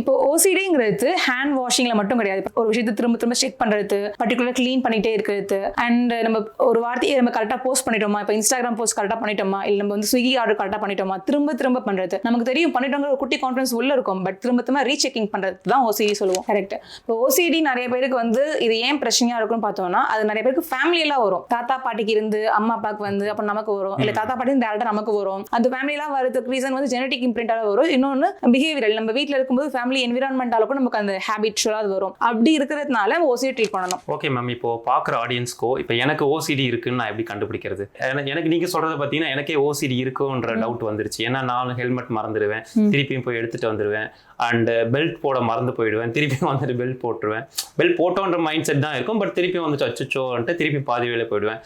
இப்போ ஓசிடிங்கிறது ஹேண்ட் வாஷிங்ல மட்டும் கிடையாது. ஒரு விஷயத்தை திரும்ப திரும்ப செக் பண்றது பர்டிகுலர் க்ளீன் பண்ணிட்டே இருக்கிறது. அண்ட் நம்ம ஒரு வார்த்தையை நம்ம கரெக்டாக போஸ்ட் பண்ணிட்டோமா? இப்போ இன்ஸ்டாகிராம் போஸ்ட் கரெக்டாக பண்ணிட்டோமா? இல்லை நம்ம வந்து ஸ்விக்கி ஆர்டர் கரெக்டாக பண்ணிட்டோமா? திரும்ப திரும்ப பண்றது. நமக்கு தெரியும் பண்ணிட்டோங்கிற ஒரு குட்டி கான்ஃபிடன்ஸ் உள்ள இருக்கும். பட் திரும்ப திரும்ப ரீசெக்கிங் பண்றது தான் ஓசிடி சொல்லுவோம். கரெக்ட் இப்போ ஓசிடி நிறைய பேருக்கு வந்து இது ஏன் பிரச்சனையா இருக்கும்னு பார்த்தோம்னா அது நிறைய பேருக்கு ஃபேமிலியெல்லாம் வரும். தாத்தா பாட்டிக்கு இருந்து அம்மா அப்பாவுக்கு வந்து அப்போ நமக்கு வரும். இல்லை தாத்தா பாட்டி டேரக்டா நமக்கு வரும். அந்த ஃபேமிலியெல்லாம் வரதுக்கு ரீசன் வந்து ஜெனட்டிக் இம்ப்ரிண்டாக வரும். இன்னொன்று பிஹேவியர் நம்ம வீட்டில் இருக்கும்போது ஃபேமிலி என்விரான்மெண்டால கூட நமக்கு அந்த ஹேபிட்ஸுவலாக அது வரும். அப்படி இருக்கிறதுனால ஓசிடி ட்ரீட் பண்ணணும். ஓகே மேம் இப்போ பார்க்குற ஆடியன்ஸ்க்கோ இப்போ எனக்கு ஓசிடி இருக்குன்னு நான் எப்படி கண்டுபிடிக்கிறது? எனக்கு- எனக்கு நீங்க சொல்றத பார்த்தீங்கன்னா எனக்கே ஓசிடி இருக்குன்ற டவுட் வந்துருச்சு. ஏன்னா நான் ஹெல்மெட் மறந்துடுவேன் திருப்பியும் போய் எடுத்துட்டு வந்துடுவேன் அண்ட் பெல்ட் போட மறந்து போயிடுவேன். திருப்பியும் வந்துட்டு பெல்ட் போட்டுருவேன். பெல்ட் போட்டோன்ற மைண்ட் செட் தான் இருக்கும். பட் திருப்பி வந்துட்டு அச்சுச்சோன்ட்டு திருப்பி பாதி வேலை போயிடுவேன்.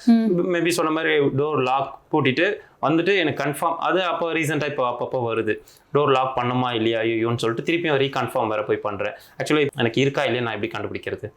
மேபி சொன்ன மாதிரி டோர் லாக் பூட்டிட்டு வந்துட்டு எனக்கு கன்ஃபார்ம் அது அப்போ ரீசெண்டாக இப்போ அப்பப்போ வருது. டோர் லாக் பண்ணுமா இல்லையா ஐயோன்னு சொல்லிட்டு திருப்பியும் ரீகன்ஃபார்ம் வேற போய் பண்ணுறேன் ஆக்சுவலி எனக்கு இருக்கா இல்லையா நான் எப்படி கண்டுபிடிக்கிறது?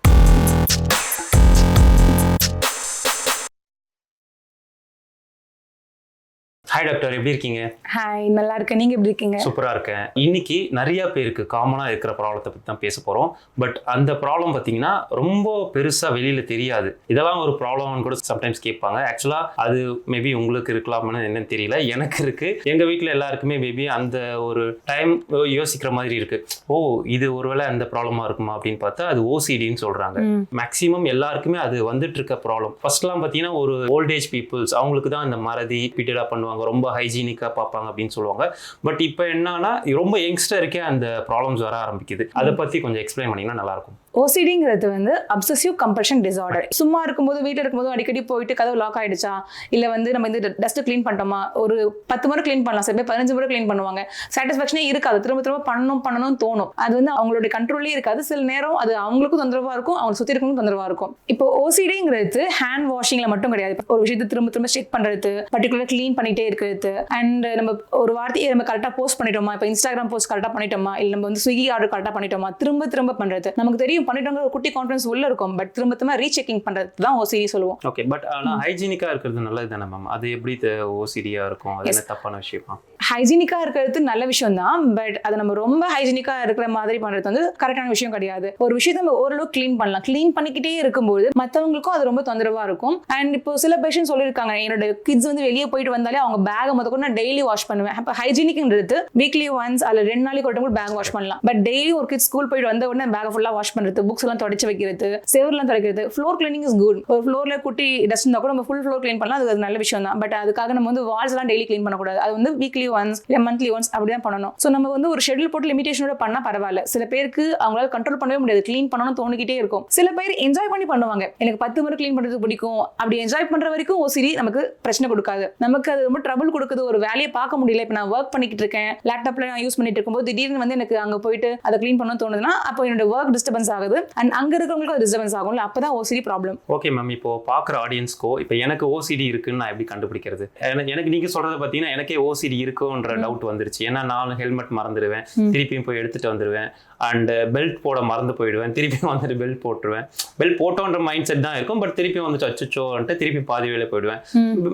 ஹாய் டாக்டர் எப்படி இருக்கீங்க? ஹாய் நல்லா இருக்கேன். நீங்க எப்படி இருக்கீங்க? சூப்பராக இருக்கேன். இன்னைக்கு நிறைய பேருக்கு காமனாக இருக்கிற ப்ராப்ளத்தை பற்றி தான் பேச போகிறோம் பட் அந்த ப்ராப்ளம் பார்த்தீங்கன்னா ரொம்ப பெருசாக வெளியில் தெரியாது. இதெல்லாம் ஒரு ப்ராப்ளம்னு கூட சம்டைம்ஸ் கேட்பாங்க. ஆக்சுவலாக அது மேபி உங்களுக்கு இருக்கலாம்னு என்னன்னு தெரியல. எனக்கு இருக்குது எங்கள் வீட்டில் எல்லாருக்குமே மேபி அந்த ஒரு டைம் யோசிக்கிற மாதிரி இருக்குது ஓ இது ஒருவேளை அந்த ப்ராப்ளமாக இருக்குமா அப்படின்னு பார்த்தா அது ஓசிடின்னு சொல்கிறாங்க ம். மேக்ஸிமம் எல்லாருக்குமே அது வந்துட்டு இருக்க ப்ராப்ளம் ஃபர்ஸ்ட்லாம் பார்த்தீங்கன்னா ஒரு ஓல்டேஜ் பீப்புள்ஸ் அவங்களுக்கு தான் இந்த மறதி ரிப்பீட்டடாக பண்ணுவாங்க. ரொம்ப ஹைஜீனிக்காக பார்ப்பாங்க அப்படின்னு சொல்லுவாங்க. பட் இப்போ என்னன்னா ரொம்ப யங்ஸ்டருக்கே அந்த ப்ராப்ளம்ஸ் வர ஆரம்பிக்குது. அதை பற்றி கொஞ்சம் எக்ஸ்பிளைன் பண்ணிங்கன்னா நல்லாயிருக்கும் ஓசிடிங்கிறது வந்து அப்சசிவ் கம்பல்ஷன் டிசார்டர் சும்மா இருக்கும்போது வீட்டில் இருக்கும்போது அடிக்கடி போயிட்டு கதவு லாக் ஆயிடுச்சா? இல்லை வந்து நம்ம இந்த டஸ்ட்டு க்ளீன் பண்ணிட்டோமா? ஒரு பத்து முறை க்ளீன் பண்ணலாம். சில பேர் பதினஞ்சு முறை க்ளீன் பண்ணுவாங்க. சாட்டிஸ்ஃபேக்ஷனே இருக்காது. திரும்ப திரும்ப பண்ணணும் பண்ணணும் தோணும். அது வந்து அவங்களுடைய கண்ட்ரோல்லே இருக்காது. சில நேரம் அது அவங்களுக்கும் தொந்தரவாக இருக்கும். அவங்க சுற்றி இருக்கவங்களுக்கும் தொந்தரவாக இருக்கும். இப்போ ஓசிடிங்கிறது ஹேண்ட் வாஷிங்கில் மட்டும் கிடையாது. ஒரு விஷயத்தை திரும்ப திரும்ப செக் பண்ணுறது பர்டிகுலர் க்ளீன் பண்ணிட்டே இருக்கிறது. அண்ட் நம்ம ஒரு வார்த்தையை நம்ம கரெக்டாக போஸ்ட் பண்ணிட்டோமா? இப்போ இன்ஸ்டாகிராம் போஸ்ட் கரெக்டாக பண்ணிட்டோமா? இல்லை நம்ம வந்து ஸ்விக்கி ஆர்டர் கரெக்டாக பண்ணிட்டோமா? திரும்ப திரும்ப பண்ணுறது நமக்கு தெரியும் பண்ணிட்டோங்கிற ஒரு குட்டி கான்ஃபிடன்ஸ் உள்ள இருக்கும். பட் திரும்ப திரும்ப ரீசெக்கிங் பண்றது தான் ஓசிடி சொல்லுவோம். ஓகே பட் ஆனால் ஹைஜீனிக்காக இருக்கிறது நல்லது தானே மேம் அது எப்படி ஓசிடியாக இருக்கும்? அது என்ன தப்பான விஷயமா? ஹைஜீனிக்கா இருக்கிறது நல்ல விஷயம் தான் பட் அதை நம்ம ரொம்ப ஹைஜீனிக்கா இருக்கிற மாதிரி பண்றது வந்து கரெக்டான விஷயம் கிடையாது. ஒரு விஷயத்தை நம்ம ஓரளவு க்ளீன் பண்ணலாம். க்ளீன் பண்ணிக்கிட்டே இருக்கும்போது மற்றவங்களுக்கும் அது ரொம்ப தொந்தரவா இருக்கும். அண்ட் இப்போ சில பேஷண்ட் சொல்லியிருக்காங்க என்னோட கிட்ஸ் வந்து வெளியே போயிட்டு வந்தாலே அவங்க பேக் முத கூட நான் டெய்லி வாஷ் பண்ணுவேன். அப்போ ஹைஜீனிக்ன்றது வீக்லி ஒன்ஸ் அல்ல ரெண்டு நாளைக்கு ஒரு கூட பேக் வாஷ் பண்ணலாம். பட் டெய்லி ஒரு கிட்ஸ் ஸ்கூல் போயிட்டு வந்த உடனே பேக் ஃபுல்லாக வாஷ் பண்றது புக்ஸ் எல்லாம் தொடச்சு வைக்கிறது செவர்லாம் துடைக்கிறது ஃப்ளோர் கிளீனிங் இஸ் குட் ஒரு ஃப்ளோர்ல குட்டி டஸ்ட் இருந்தால் கூட நம்ம ஃபுல் ஃப்ளோர் க்ளீன் பண்ணலாம். அது நல்ல விஷயம் தான். பட் அதுக்காக நம்ம வந்து வால்ஸ் எல்லாம் டெய்லி க்ளீன் பண்ணக்கூடாது. அது வந்து வீக்லி ஒன்ஸ் இல்லை மந்த்லி ஒன்ஸ் அப்படி தான் பண்ணணும். ஸோ நம்ம வந்து ஒரு ஷெட்யூல் போட்டு லிமிடேஷனோட பண்ணால் பரவாயில்ல. சில பேருக்கு அவங்களால கண்ட்ரோல் பண்ணவே முடியாது. க்ளீன் பண்ணணும்னு தோணிக்கிட்டே இருக்கும். சில பேர் என்ஜாய் பண்ணி பண்ணுவாங்க. எனக்கு பத்து முறை க்ளீன் பண்ணுறது பிடிக்கும். அப்படி என்ஜாய் பண்ணுற வரைக்கும் ஓசிரி நமக்கு பிரச்சனை கொடுக்காது. நமக்கு அது ரொம்ப ட்ரபிள் கொடுக்குது. ஒரு வேலையை பார்க்க முடியல. இப்போ நான் ஒர்க் பண்ணிக்கிட்டு இருக்கேன். லேப்டாப்ல நான் யூஸ் பண்ணிட்டு இருக்கும்போது திடீர்னு வந்து எனக்கு அங்கே போயிட்டு அதை க்ளீன் பண்ணணும்னு தோணுதுன்னா அப்போ என்னோட ஒர்க் டிஸ்டர்பன்ஸ் ஆகுது. அண்ட் அங்க இருக்கிறவங்களுக்கு டிஸ்டர்பன்ஸ் ஆகும்ல அப்பதான் ஓசிரி ப்ராப்ளம் ஓகே மேம் இப்போ பார்க்குற ஆடியன்ஸ்க்கோ இப்போ எனக்கு ஓசிடி இருக்குன்னு நான் எப்படி கண்டுபிடிக்கிறது? எனக்கு எனக்கு நீங்கள் சொல்கிறத பார்த்தீங்கன்னா எனக்கே ஓசிடி இருக்குன்ற டவுட் வந்துருச்சு. ஏன்னா நான் ஹெல்மெட் மறந்துடுவேன் திருப்பியும் போய் எடுத்துட்டு வந்துடுவேன். அண்ட் பெல்ட் போட மறந்து போயிடுவேன் திருப்பியும் வந்துட்டு பெல்ட் போட்டுருவேன். பெல்ட் போட்டோன்ற மைண்ட் செட் தான் இருக்கும் பட் திருப்பியும் வந்துட்டு அச்சுச்சோன்ட்டு திருப்பி பாதி வேலை போயிடுவேன்.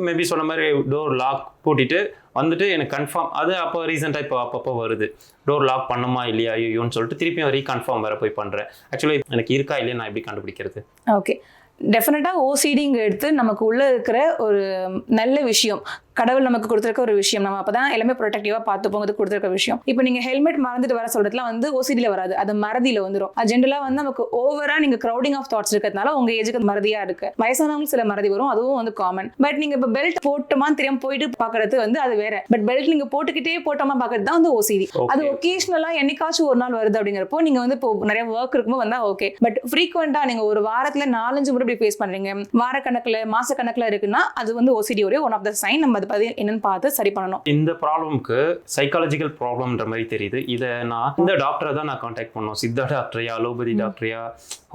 மேபி சொன்ன மாதிரி டோர் லாக் பூட்டிட்டு வந்துட்டு எனக்கு கன்ஃபார்ம் அது அப்போ ரீசெண்டாக இப்போ அப்பப்போ வருது. டோர் லாக் பண்ணுமா இல்லையா ஐயோன்னு சொல்லிட்டு திருப்பியும் ரீகன்ஃபார்ம் வேறு போய் பண்ணுறேன் ஆக்சுவலி எனக்கு இருக்கா இல்லையா நான் எப்படி கண்டுபிடிக்கிறது? ஓகே டெஃபினட்டாக ஓசிடிங்க எடுத்து நமக்கு உள்ளே இருக்கிற ஒரு நல்ல விஷயம். கடவுள் நமக்கு கொடுத்துருக்க ஒரு விஷயம். நம்ம அப்பதான் எல்லாமே ப்ரொடெக்டிவாக பார்த்து போகிறது கொடுத்துருக்க விஷயம். இப்போ நீங்கள் ஹெல்மெட் மறந்துட்டு வர சொல்றதுலாம் வந்து ஓசிடியில் வராது. அது மறதியில் வந்துடும் அது ஜென்ரலாக வந்து நமக்கு ஓவராக நீங்கள் க்ரௌடிங் ஆஃப் தாட்ஸ் இருக்கிறதுனால உங்க ஏஜுக்கு அது மறதியா இருக்கு. வயசானவங்களுக்கு சில மறதி வரும். அதுவும் வந்து காமன் பட் நீங்க இப்போ பெல்ட் போட்டோமான்னு தெரியாம போயிட்டு பார்க்கறது வந்து அது வேற. பட் பெல்ட் நீங்க போட்டுக்கிட்டே போட்டோமா பார்க்கறது தான் வந்து ஓசிடி அது ஓகே ஒகேஷனலா என்னைக்காச்சும் ஒரு நாள் வருது அப்படிங்கிறப்போ நீங்க வந்து இப்போ நிறைய ஒர்க் இருக்கும்போது வந்தா ஓகே பட் ஃப்ரீக்வெண்டா நீங்க ஒரு வாரத்துல நாலஞ்சு முறை இப்படி ஃபேஸ் பண்றீங்க. வார கணக்குல மாச கணக்குல இருக்குன்னா அது வந்து ஓசிடி ஒரே ஒன் ஆஃப் த சைன் நம்ம அதை பத்தி என்னன்னு பார்த்து சரி பண்ணணும். இந்த ப்ராப்ளம்க்கு சைக்காலஜிக்கல் ப்ராப்ளம்ன்ற மாதிரி தெரியுது. இதை நான் இந்த டாக்டரை தான் நான் காண்டாக்ட் பண்ணோம். சித்தா டாக்டரையா அலோபதி டாக்டரையா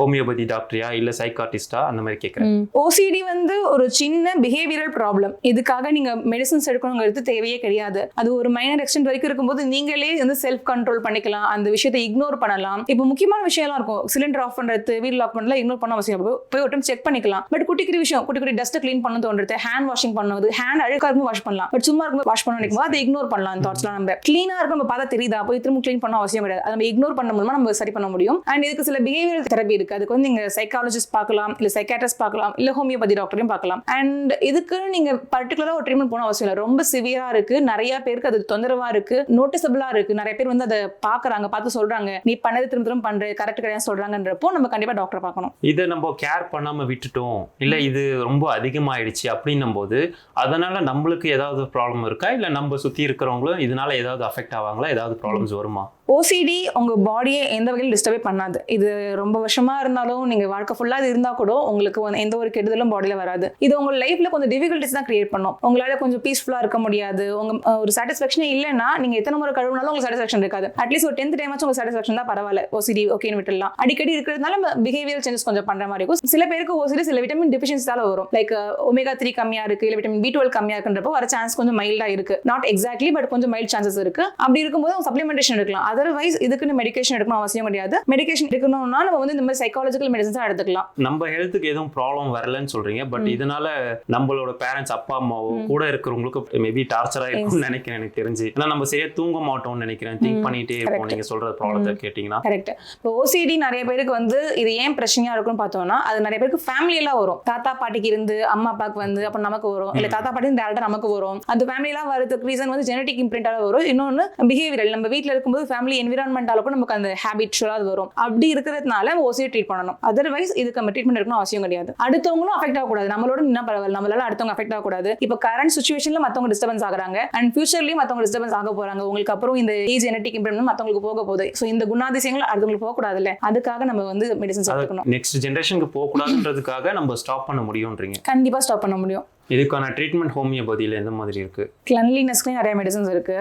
ஹோமியோபதி டாக்டரியா இல்லை சைக்காட்டிஸ்டா அந்த மாதிரி கேட்குறேன் ஓசிடி வந்து ஒரு சின்ன பிஹேவியரல் ப்ராப்ளம் இதுக்காக நீங்க மெடிசன்ஸ் எடுக்கணுங்கிறது தேவையே கிடையாது. அது ஒரு மைனர் எக்ஸ்டென்ட் வரைக்கும் இருக்கும்போது நீங்களே வந்து செல்ஃப் கண்ட்ரோல் பண்ணிக்கலாம். அந்த விஷயத்தை இக்னோர் பண்ணலாம். இப்போ முக்கியமான விஷயம்லாம் இருக்கும். சிலிண்டர் ஆஃப் பண்றது வீடு லாக் பண்ணல இக்னோர் பண்ண அவசியம் போய் ஒரு டைம் செக் பண்ணிக்கலாம். பட் குட்டி குட்டி விஷயம். குட்டி குட்டி டஸ்ட் க்ளீன் பண்ண தோன்றது ஹேண்ட் வாஷிங் பண்ணுவது ஹேண்ட் அழுக்கா வாஷ் பண்ணலாம். பட் சும்மா இருக்கும் வாஷ் பண்ண நினைக்கும் அதை இக்னோர் பண்ணலாம் அந்த தாட்ஸ்லாம் நம்ம. க்ளீனாக இருக்கும் நம்ம பார்த்தா தெரியுதா? போய் திரும்ப க்ளீன் பண்ண அவசியம் கிடையாது. அதை நம்ம இக்னோர் பண்ண மூலமா நம்ம சரி பண்ண முடியும். அண்ட் இதுக்கு சில பிஹேவியர் தெரப்பி இருக்கு. அதுக்கு வந்து நீங்க சைக்காலஜிஸ்ட் பார்க்கலாம் இல்ல சைக்காட்ரிஸ்ட் பார்க்கலாம் இல்ல ஹோமியோபதி டாக்டரையும் பார்க்கலாம். அண்ட் இதுக்கு நீங்க பர்டிகுலரா ஒரு ட்ரீட்மெண்ட் போன அவசியம் இல்லை. ரொம்ப சிவியரா இருக்கு. நிறைய பேருக்கு அது தொந்தரவா இருக்கு. நோட்டிசபிளா இருக்கு. நிறைய பேர் வந்து அதை பாக்குறாங்க பார்த்து சொல்றாங்க. நீ பண்ணது திரும்ப திரும்ப பண்ற கரெக்ட் கிடையாது சொல்றாங்கன்றப்போ நம்ம கண்டிப்பா டாக்டர் பார்க்கணும். இதை நம்ம கேர் பண்ணாம விட்டுட்டோம் இல்ல இது ரொம்ப அதிகமாயிடுச்சு அப்படின்னும் போது அதனால நம்மளுக்கு ஏதாவது ப்ராப்ளம் இருக்கா? இல்ல நம்ம சுத்தி இருக்கிறவங்களும் இதனால ஏதாவது அஃபெக்ட் ஆவாங்களா? ஏதாவது ப்ராப்ளம்ஸ் வருமா? ஓசிடி உங்க பாடியை எந்த வகையிலும் டிஸ்டர்பே பண்ணாது. இது ரொம்ப வருஷமா இருந்தாலும் நீங்க வாழ்க்கை ஃபுல்லா இது இருந்தா கூட உங்களுக்கு வந்து எந்த ஒரு கெடுதலும் பாடியில வராது. இது உங்க லைஃப்ல கொஞ்சம் டிஃபிகல்ட்டிஸ் தான் கிரியேட் பண்ணும். உங்களால கொஞ்சம் பீஸ்ஃபுல்லா இருக்க முடியாது. உங்க ஒரு சாட்டிஸ்ஃபேக்ஷனே இல்லைன்னா நீங்க எத்தனை முறை கழுவுனாலும் உங்களுக்கு சாட்டிஸ்ஃபேக்ஷன் இருக்காது. அட்லீஸ்ட் ஒரு டென்த் டைம் உங்களுக்கு சாட்டிஸ்ஃபேக்ஷன் தான் பரவாயில்ல. ஓசிடி ஓகேன்னு விட்டுலாம் அடிக்கடி இருக்கிறதுனால பிஹேவியர் சேஞ்சஸ் கொஞ்சம் பண்ற மாதிரி இருக்கும். சில பேருக்கு ஓசிடி சில விட்டமின் டெஃபிஷியன்ஸால வரும். லைக் ஒமேகா த்ரீ கம்மியா இருக்கு இல்ல விட்டமின் பி டுவெல் கம்மியா இருக்குன்றப்போ வர சான்ஸ் கொஞ்சம் மைல்டா இருக்கு. நாட் எக்ஸாக்ட்லி பட் கொஞ்சம் மைல்ட் சான்சஸ் இருக்கு. அப்படி இருக்கும்போது சப்ளிமெண்டேஷன் எடுக்கலாம். அதர்வைஸ் இதுக்குன்னு மெடிகேஷன் எடுக்கணும் அவசியம் கிடையாது. மெடிகேஷன் எடுக்கணும்னா நம்ம வந்து இந்த மாதிரி சைக்காலஜிக்கல் மெடிசன்ஸ் எடுத்துக்கலாம். நம்ம ஹெல்த்துக்கு எதுவும் ப்ராப்ளம் வரலன்னு சொல்றீங்க. பட் இதனால நம்மளோட பேரண்ட்ஸ் அப்பா அம்மாவோ கூட இருக்கிறவங்களுக்கு மேபி டார்ச்சரா இருக்கும்னு நினைக்கிறேன் எனக்கு தெரிஞ்சு. ஏன்னா நம்ம சரியா தூங்க மாட்டோம்னு நினைக்கிறேன். திங்க் பண்ணிட்டே இருப்போம். நீங்க சொல்ற ப்ராப்ளத்தை கேட்டீங்கன்னா. கரெக்ட் இப்போ ஓசிடி நிறைய பேருக்கு வந்து இது ஏன் பிரச்சனையா இருக்கும்னு பார்த்தோம்னா அது நிறைய பேருக்கு ஃபேமிலியெல்லாம் வரும். தாத்தா பாட்டிக்கு இருந்து அம்மா அப்பாவுக்கு வந்து அப்புறம் நமக்கு வரும். இல்ல தாத்தா பாட்டி டேரக்டா நமக்கு வரும். அந்த ஃபேமிலியெல்லாம் வரதுக்கு ரீசன் வந்து ஜெனடிக் இம்ப்ரிண்டால வரும். இன்னொன்னு பிஹேவியரல் நம்ம வீட்ல இருக்கும்போது ஃபேமிலி என்விரான்மெண்டால கூட நமக்கு அந்த ஹேபிட்ஸுவலாக அது வரும். அப்படி இருக்கிறதுனால ஓசிடி ட்ரீட் பண்ணணும். அதர்வைஸ் இதுக்கு நம்ம ட்ரீட்மெண்ட் எடுக்கணும் அவசியம் கிடையாது. அடுத்தவங்களும் அஃபெக்ட் ஆகக்கூடாது. நம்மளோட என்ன பரவாயில்ல. நம்மளால அடுத்தவங்க அஃபெக்ட் ஆகக்கூடாது. இப்போ கரண்ட் சுச்சுவேஷன்ல மத்தவங்க டிஸ்டர்பன்ஸ் ஆகுறாங்க. அண்ட் ஃபியூச்சர்லயும் மத்தவங்க டிஸ்டர்பன்ஸ் ஆக போறாங்க. உங்களுக்கு அப்புறம் இந்த ஏஜ் ஜெனடிக் இம்ப்ரிமெண்ட் மத்தவங்களுக்கு போக போகுது. ஸோ இந்த குணாதிசயங்கள் அடுத்தவங்களுக்கு போகக்கூடாதுல்ல. அதுக்காக நம்ம வந்து மெடிசன்ஸ் எடுத்துக்கணும் நெக்ஸ்ட் ஜென்ரேஷனுக்கு போக கூடாதுன்றதுக்காக நம்ம ஸ்டாப் பண்ண முடியும்ன்றீங்க. கண்டிப்பா ஸ்டாப் பண்ண முடியும். இதுக்கான ட்ரீட்மெண்ட் ஹோமியோபதியில எந்த மாதிரி இருக்கு? கிளன்லினஸ்க்கு நிறைய மெடிசன்ஸ் இருக்கு.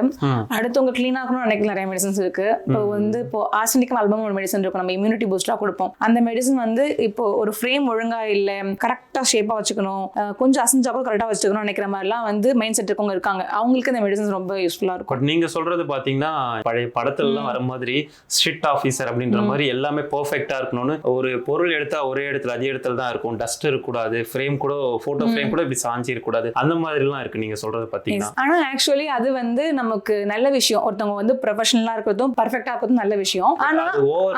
அடுத்தவங்க க்ளீன் ஆகணும்னு நினைக்கிற நிறைய மெடிசன்ஸ் இருக்கு. இப்போ வந்து இப்போ ஆர்சனிக்கம் அல்பம் ஒரு மெடிசன் இருக்கும். நம்ம இம்யூனிட்டி பூஸ்டா கொடுப்போம். அந்த மெடிசன் வந்து இப்போ ஒரு ஃப்ரேம் ஒழுங்கா இல்ல கரெக்டா ஷேப்பா வச்சுக்கணும். கொஞ்சம் அசஞ்சா கூட கரெக்டா வச்சுக்கணும் நினைக்கிற மாதிரிலாம் வந்து மைண்ட் செட் இருக்கவங்க இருக்காங்க. அவங்களுக்கு இந்த மெடிசன்ஸ் ரொம்ப யூஸ்ஃபுல்லா இருக்கும். பட் நீங்க சொல்றது பாத்தீங்கன்னா பழைய படத்துல எல்லாம் வர மாதிரி ஸ்ட்ரிக்ட் ஆஃபீஸர் அப்படின்ற மாதிரி எல்லாமே பெர்ஃபெக்ட்டா இருக்கணும்னு ஒரு பொருள் எடுத்தா ஒரே இடத்துல அதே இடத்துல தான் இருக்கும். டஸ்ட் இருக்கக்கூடாது. ஃப்ரேம் கூட போட்டோ ஃப்ரேம் கூட இப்படி சாஞ்சி இருக்கக்கூடாது அந்த மாதிரி எல்லாம் இருக்கு நீங்க சொல்றது பாத்தீங்கன்னா ஆனா ஆக்சுவலி அது வந்து நமக்கு நல்ல விஷயம். ஒருத்தவங்க வந்து ப்ரொஃபஷனலா இருக்கிறதும் பர்ஃபெக்டா இருக்கிறதும் நல்ல விஷயம். ஆனா அது ஓவர்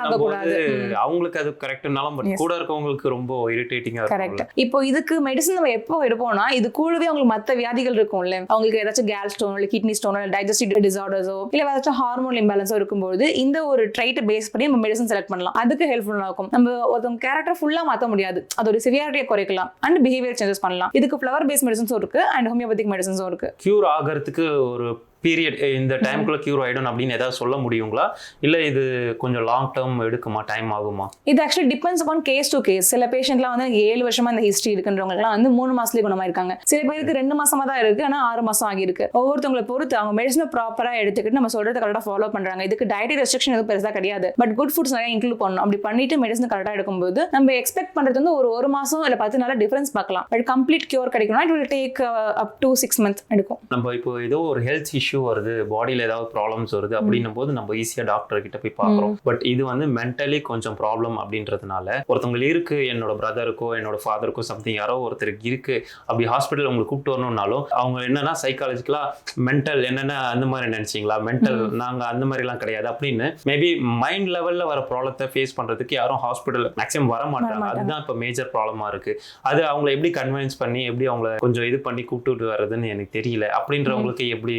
ஆகக்கூடாது. அவங்களுக்கு அது கரெக்ட்னாலும் பட் கூட இருக்கவங்களுக்கு ரொம்ப இரிட்டேட்டிங்கா கரெக்ட் இப்போ இதுக்கு மெடிசன் நம்ம எப்போ எடுப்போம்னா இது கூடவே அவங்களுக்கு மத்த வியாதிகள் இருக்கும்ல. அவங்களுக்கு ஏதாச்சும் கேல் ஸ்டோன் இல்ல கிட்னி ஸ்டோன் இல்ல டைஜஸ்டிவ் டிசார்டர்ஸோ இல்ல ஏதாச்சும் ஹார்மோன் இம்பேலன்ஸோ இருக்கும்போது இந்த ஒரு ட்ரைட்டை பேஸ் பண்ணி நம்ம மெடிசன் செலக்ட் பண்ணலாம். அதுக்கு ஹெல்ப்ஃபுல்லா இருக்கும். நம்ம ஒருத்தவங்க கேரக்டர் ஃபுல்லா மாத்த முடியாது. அதோட சிவியாரிட்டியை குறைக்கலாம். அண்ட் பிஹேவியர் சேஞ்சஸ் பண்ணலாம். இதுக்கு ஃப்ளவர் பேஸ் மெடிசன்ஸும் இருக்கு அண்ட் ஹோமியோபதிக் மெடிசன்ஸும் இருக்கு. கியூர் ஆகிறதுக்கு ஒரு பீரியட் இந்த டைம்குள்ள கியூர் ஆயிடும் அப்படின்னு ஏதாவது சொல்ல முடியுங்களா? இல்ல இது கொஞ்சம் லாங் டேர்ம் எடுக்குமா? டைம் ஆகுமா? இது actually depends upon case to case சில பேஷண்ட்லாம் வந்து ஏழு வருஷமா இந்த ஹிஸ்ட்ரி இருக்குன்றவங்கலாம் வந்து மூணு மாசத்துலயே குணமாயிருக்காங்க. சில பேருக்கு ரெண்டு மாசமா தான் இருக்கு ஆனா ஆறு மாசம் ஆகியிருக்கு. ஒவ்வொருத்தவங்களை பொறுத்து அவங்க மெடிசனை ப்ராப்பரா எடுத்துக்கிட்டு நம்ம சொல்றதை கரெக்டாக ஃபாலோ பண்றாங்க. இதுக்கு டயட்டி ரெஸ்ட்ரிக்ஷன் எதுவும் பெருசா கிடையாது. பட் குட் ஃபுட்ஸ் நிறைய இன்க்ளூட் பண்ணணும். அப்படி பண்ணிட்டு மெடிசன் கரெக்டாக எடுக்கும்போது நம்ம எக்ஸ்பெக்ட் பண்றது வந்து ஒரு ஒரு மாசம் இல்ல பத்து நாள் டிஃபரன்ஸ் பார்க்கலாம். பட் கம்ப்ளீட் கியூர் கிடைக்கணும்னா it will take up to six month எடுக்கும். நம்ம இப்போ ஏதோ ஒரு ஹெல்த் இஷ்யூ வருது பாடியில ஏதாவது ப்ராப்ளம்ஸ் வருது அப்படின்னும் போது நம்ம ஈஸியா டாக்டர் கிட்ட போய் பார்க்குறோம். பட் இது வந்து மென்டலி கொஞ்சம் ப்ராப்ளம் அப்படின்றதுனால ஒருத்தவங்களுக்கு இருக்கு என்னோட பிரதருக்கோ என்னோட ஃபாதருக்கோ சம்திங் யாரோ ஒருத்தருக்கு இருக்கு. அப்படி ஹாஸ்பிட்டல் உங்களுக்கு கூப்பிட்டு வரணும்னாலும் அவங்க என்னன்னா சைக்காலஜிக்கலா மென்டல் என்னென்ன அந்த மாதிரி நினைச்சீங்களா? மென்டல் நாங்க அந்த மாதிரிலாம் கிடையாது. அப்படின்னு மேபி மைண்ட் லெவல்ல வர ப்ராப்ளத்தை ஃபேஸ் பண்றதுக்கு யாரும் ஹாஸ்பிட்டல் மேக்ஸிமம் வர மாட்டாங்க. அதுதான் இப்போ மேஜர் ப்ராப்ளமா இருக்கு. அது அவங்களை எப்படி கன்வின்ஸ் பண்ணி எப்படி அவங்கள கொஞ்சம் இது பண்ணி கூப்பிட்டு வர்றதுன்னு எனக்கு தெரியல. அப்படின்றவங்களுக்கு எப்படி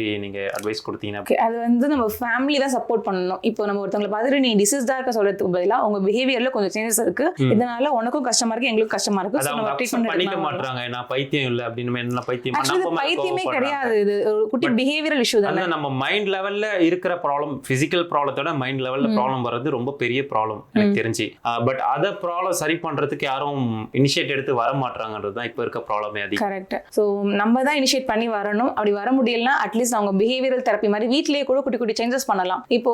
அட்வைஸ் கொடுத்தீங்கன்னா Okay, அது வந்து நம்ம ஃபேமிலி தான் சப்போர்ட் பண்ணணும். இப்போ நம்ம ஒருத்தவங்களை பார்த்துட்டு நீ டிசீஸ்டா இருக்க சொல்றதுக்கு பதிலாக உங்க பிஹேவியர்ல கொஞ்சம் சேஞ்சஸ் இருக்கு. இதனால உனக்கும் கஷ்டமா இருக்கு எங்களுக்கும் கஷ்டமா இருக்கு. அவங்க நம்ம ட்ரீட்மெண்ட் பண்ணிக்க மாட்டாங்க நான் பைத்தியம் இல்லை அப்படின்னு என்ன பைத்தியம் பைத்தியமே. கிடையாது. இது ஒரு குட்டி பிஹேவியரல் இஷ்யூ தானே. நம்ம மைண்ட் லெவல்ல இருக்கிற ப்ராப்ளம் பிசிக்கல் ப்ராப்ளத்தோட மைண்ட் லெவல்ல ப்ராப்ளம் வர்றது ரொம்ப பெரிய ப்ராப்ளம் எனக்கு தெரிஞ்சு. பட் அத ப்ராப்ளம் சரி பண்றதுக்கு யாரும் இனிஷியேட் எடுத்து வர மாட்டாங்கன்றது தான் இப்போ இருக்க ப்ராப்ளமே அதிகம் கரெக்ட் ஸோ நம்ம தான் இனிஷியேட் பண்ணி வரணும். அப்படி வர முடியலனா அட்லீஸ்ட் அவங்க பிஹேவியரல் தெரப்பி மாதிரி வீட்லயே கூட குட்டி குட்டி சேஞ்சஸ் பண்ணலாம். இப்போ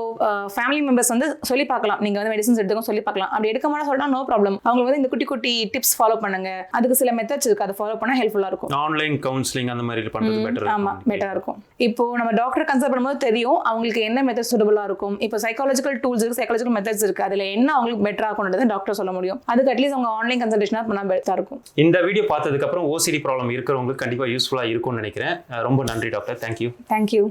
ஃபேமிலி மெம்பர்ஸ் வந்து சொல்லி பார்க்கலாம். நீங்க வந்து மெடிசன்ஸ் எடுத்துக்கோ சொல்லி பார்க்கலாம். அப்படி எடுக்க மாட்டா சொல்றா நோ ப்ராப்ளம் அவங்க வந்து இந்த குட்டி குட்டி டிப்ஸ் ஃபாலோ பண்ணுங்க. அதுக்கு சில மெத்தட்ஸ் இருக்கு. அதை ஃபாலோ பண்ணா ஹெல்ப்ஃபுல்லா இருக்கும். ஆன்லைன் கவுன்சிலிங் அந்த மாதிரி பண்றது பெட்டர் ஆமா பெட்டரா இருக்கும். இப்போ நம்ம டாக்டர் கன்சல்ட் பண்ணும்போது தெரியும் அவங்களுக்கு என்ன மெத்தட் சூட்டபுளா இருக்கும். இப்போ சைக்காலஜிக்கல் டூல்ஸ் இருக்கு சைக்காலஜிக்கல் மெத்தட்ஸ் இருக்கு. அதுல என்ன அவங்களுக்கு பெட்டரா இருக்கும்ன்றது டாக்டர் சொல்ல முடியும். அதுக்கு அட்லீஸ்ட் அவங்க ஆன்லைன் கன்சல்டேஷனா பண்ணா பெட்டரா இருக்கும். இந்த வீடியோ பார்த்ததுக்கு அப்புறம் ஓசிடி ப்ராப்ளம் இருக்கிறவங்களுக்கு கண்டிப்பாக யூஸ்ஃபுல்லாக இருக்கும்னு நினைக்கிறேன். ரொம்ப நன்றி டாக்டர் தேங்க்யூ தேங்க்யூ